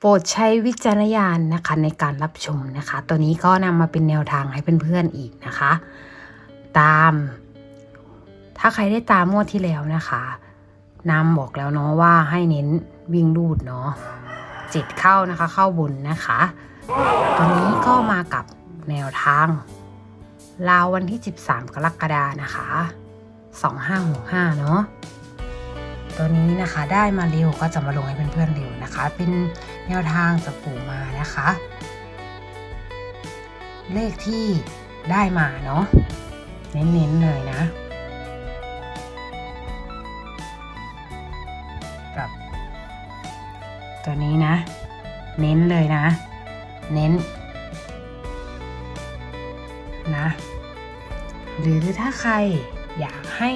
โปรดใช้วิจารณญาณนะคะในการรับชมนะคะ ตัวนี้ก็นำมาเป็นแนวทางให้เพื่อนๆอีกนะคะ ตาม ถ้าใครได้ตามงวดที่แล้วนะคะนำบอกแล้วเนาะว่าให้เน้นวิ่งรูดเนาะเจ็ดเข้านะคะ เข้าบนนะคะตัวนี้ก็มากับแนวทางราววันที่ 13 กรกฎานะคะ 2565 เนาะ ตัวนี้นะคะได้มาเร็วก็จะมาลงให้เพื่อนๆเร็วนะคะ เป็นแนวทางจากปู่มานะคะ เลขที่ได้มาเนาะเน้นๆเลยนะกับตัวนี้นะ เน้นเลยนะ เน้นนะ หรือถ้าใครอยากให้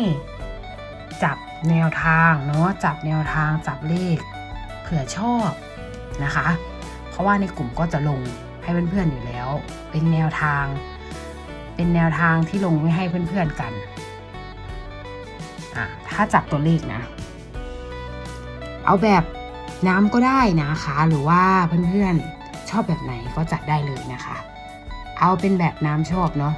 จับ แนวทางเนาะจับแนวทางจับเลขเผื่อชอบนะคะ เพราะว่าในกลุ่มก็จะลงให้เพื่อนๆอยู่แล้ว เป็นแนวทาง เป็นแนวทางที่ลงไว้ให้เพื่อนๆกันอะถ้าจับตัวเลขนะ เอาแบบน้ำก็ได้นะคะ หรือว่าเพื่อนๆชอบแบบไหนก็จัดได้เลยนะคะ เอาเป็นแบบน้ำชอบเนาะ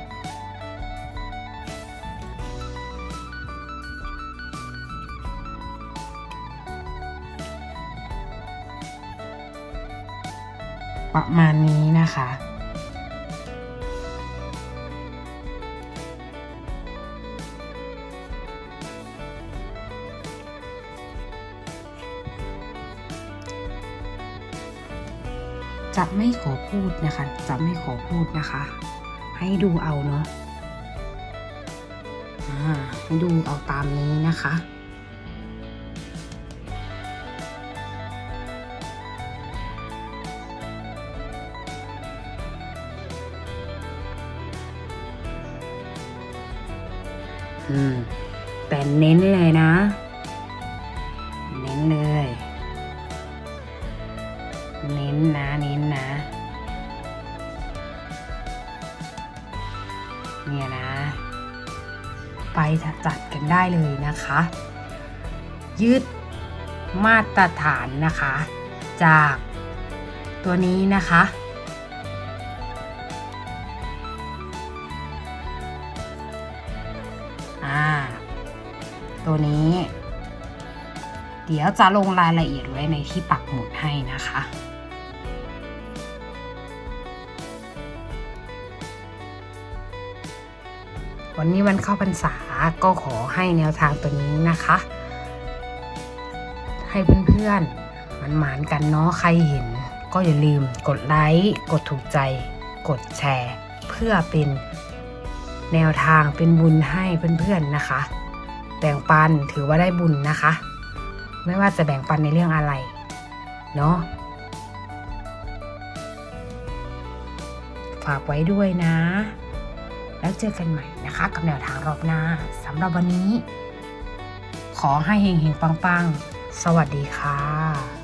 ประมาณนี้นะคะ จะไม่ขอพูดนะคะ จะไม่ขอพูดนะคะ ให้ดูเอาเนาะให้ดูเอาตามนี้นะคะ อืมแต่เน้นเลยนะ เน้นเลย เน้นนะเน้นนะ เนี่ยนะ ไปจัดกันได้เลยนะคะ ยึดมาตรฐานนะคะ จากตัวนี้นะคะ ตัวนี้ เดี๋ยวจะลงรายละเอียดไว้ในที่ปักหมุดให้นะคะวันนี้วันเข้าพรรษาก็ขอให้แนวทางตัวนี้นะคะ ให้เพื่อนๆมันหมานกันเนาะใครเห็น ก็อย่าลืมกดไลค์ กดถูกใจ กดแชร์ เพื่อเป็นแนวทางเป็นบุญให้เพื่อนๆนะคะ แบ่งปันถือว่าได้บุญนะคะ ไม่ว่าจะแบ่งปันในเรื่องอะไร เนาะฝากไว้ด้วยนะ แล้วเจอกันใหม่นะคะ กับแนวทางรอบหน้าสำหรับวันนี้ ขอให้เฮงๆปังๆ สวัสดีค่ะ